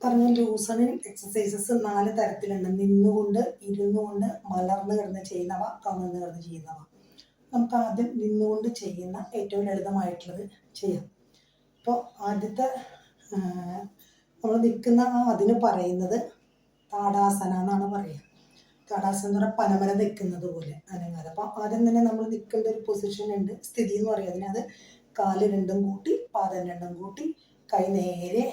പറഞ്ഞ loosening exercises നാല് തരത്തിലുണ്ട്. നിന്നുകൊണ്ട് ഇരുന്നുകൊണ്ട് മലർന്ന് കിടന്ന് ചെയ്യുന്നവ കമിഴ്ന്ന് കിടന്ന് ചെയ്യുന്നവ. നമുക്ക് ആദ്യം നിന്നുകൊണ്ട് ചെയ്യുന്ന ഏറ്റവും ലളിതമായിട്ടുള്ളത് ചെയ്യാം. അപ്പോൾ ആദ്യത്തെ നമ്മൾ നിൽക്കുന്ന അതിന് പറയുന്നത് താടാസന എന്നാണ് പറയുക. താടാസന എന്ന് പറഞ്ഞാൽ പനമല നിൽക്കുന്നത് പോലെ അനങ്ങാതെ അപ്പോൾ ആദ്യം തന്നെ നമ്മൾ നിൽക്കേണ്ട ഒരു പൊസിഷൻ ഉണ്ട് സ്ഥിതി എന്ന് പറയുന്നത് അതിനത് കാൽ രണ്ടും കൂട്ടി പാദം രണ്ടും കൂട്ടി കൈ നേരെ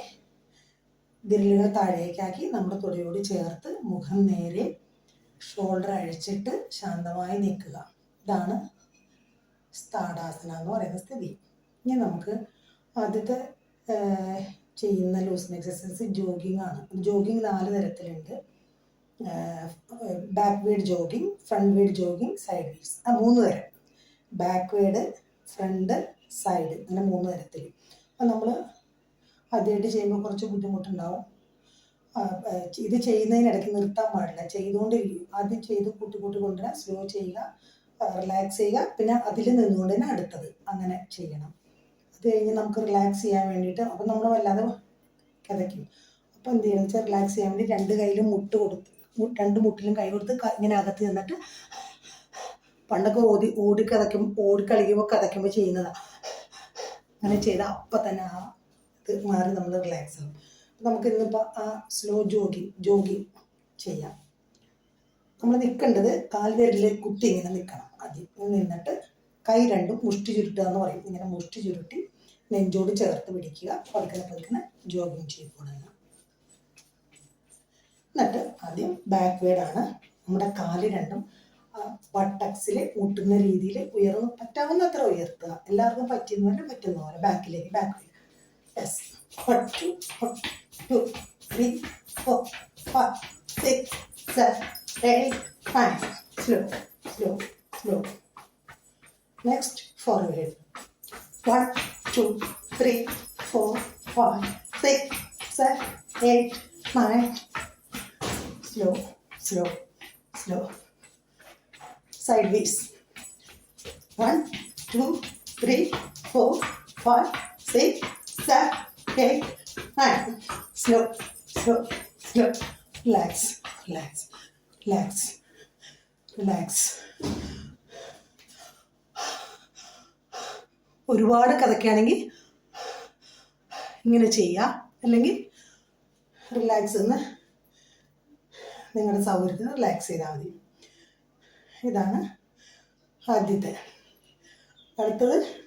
വിരലുകൾ താഴേക്കാക്കി നമ്മുടെ തുടയോട് ചേർത്ത് മുഖം നേരെ ഷോൾഡർ അഴിച്ചിട്ട് ശാന്തമായി നിൽക്കുക. ഇതാണ് സ്ഥാടാസന എന്ന് പറയുന്ന സ്ഥിതി. ഇനി നമുക്ക് ആദ്യത്തെ ചെയ്യുന്ന ലൂസിങ് എക്സസൈസ് ജോഗിങ് ആണ്. ജോഗിങ് നാല് തരത്തിലുണ്ട്. Backward jogging frontward jogging sidewards ആ മൂന്ന് തരം. ബാക്ക് വേഡ് ഫ്രണ്ട് സൈഡ് അങ്ങനെ മൂന്ന് തരത്തിൽ അപ്പം നമ്മൾ ആദ്യമായിട്ട് ചെയ്യുമ്പോൾ കുറച്ച് ബുദ്ധിമുട്ടുണ്ടാവും. ഇത് ചെയ്യുന്നതിനിടയ്ക്ക് നിർത്താൻ പാടില്ല. ചെയ്തുകൊണ്ടിരിക്കും. ആദ്യം ചെയ്ത് കൂട്ടി കൂട്ടി കൊണ്ടുവരാൻ സ്ലോ ചെയ്യുക റിലാക്സ് ചെയ്യുക പിന്നെ അതിൽ നിന്നുകൊണ്ട് തന്നെ അടുത്തത് അങ്ങനെ ചെയ്യണം. അത് കഴിഞ്ഞ് നമുക്ക് റിലാക്സ് ചെയ്യാൻ വേണ്ടിയിട്ട് അപ്പം നമ്മൾ വല്ലാതെ കിതയ്ക്കും അപ്പോൾ എന്ത് ചെയ്യണം വെച്ചാൽ റിലാക്സ് ചെയ്യാൻ വേണ്ടി രണ്ട് കയ്യിലും മുട്ട് കൊടുത്ത് രണ്ട് മുട്ടിലും കൈ കൊടുത്ത് ഇങ്ങനെ അകത്ത് നിന്നിട്ട് പണ്ടൊക്കെ ഓടി ഓടി കഥയ്ക്കും ഓടി കളിക്കുമ്പോൾ കഥയ്ക്കുമ്പോൾ ചെയ്യുന്നതാണ് അങ്ങനെ ചെയ്താൽ അപ്പം തന്നെ ആ മാറി നമ്മൾ റിലാക്സ് ആവും. അപ്പം നമുക്ക് ഇന്നിപ്പോൾ ആ സ്ലോ ജോഗിങ് ജോഗിങ് ചെയ്യാം. നമ്മൾ നിൽക്കേണ്ടത് കാൽവിരലിൽ കുത്തി ഇങ്ങനെ നിൽക്കണം. ആദ്യം നിന്നിട്ട് കൈ രണ്ടും മുഷ്ടി ചുരുട്ടുക എന്ന് പറയും. ഇങ്ങനെ മുഷ്ടി ചുരുട്ടി നെഞ്ചോട് ചേർത്ത് പിടിക്കുക. പതുക്കനെ പതുക്കനെ ജോഗിങ് കൊടുക്കുക എന്നിട്ട് ആദ്യം ബാക്ക്വേഡാണ് നമ്മുടെ കാൽ രണ്ടും വട്ടക്സിൽ മുട്ടുന്ന രീതിയിൽ ഉയർന്ന് പറ്റാവുന്നത്ര ഉയർത്തുക. എല്ലാവർക്കും പറ്റുന്ന പോലെ പറ്റുന്ന പോലെ ബാക്കിലേക്ക് back Yes. One, two, one, two, three, four, five, six, seven, eight, nine. Slow, slow, slow. Next, forward. One, two, three, four, five, six, seven, eight, nine. Slow, slow, slow. Sideways. One, two, three, four, five, six, seven, okay? Nice. Slow, slow, slow. Relax, relax, relax, relax. ഒരുപാട് കഥയ്ക്കാണെങ്കിൽ ഇങ്ങനെ ചെയ്യുക അല്ലെങ്കിൽ relax എന്ന് നിങ്ങളുടെ സൗകര്യത്തിന് relax ചെയ്താൽ മതി. ഇതാണ് ആദ്യത്തെ. അടുത്തത്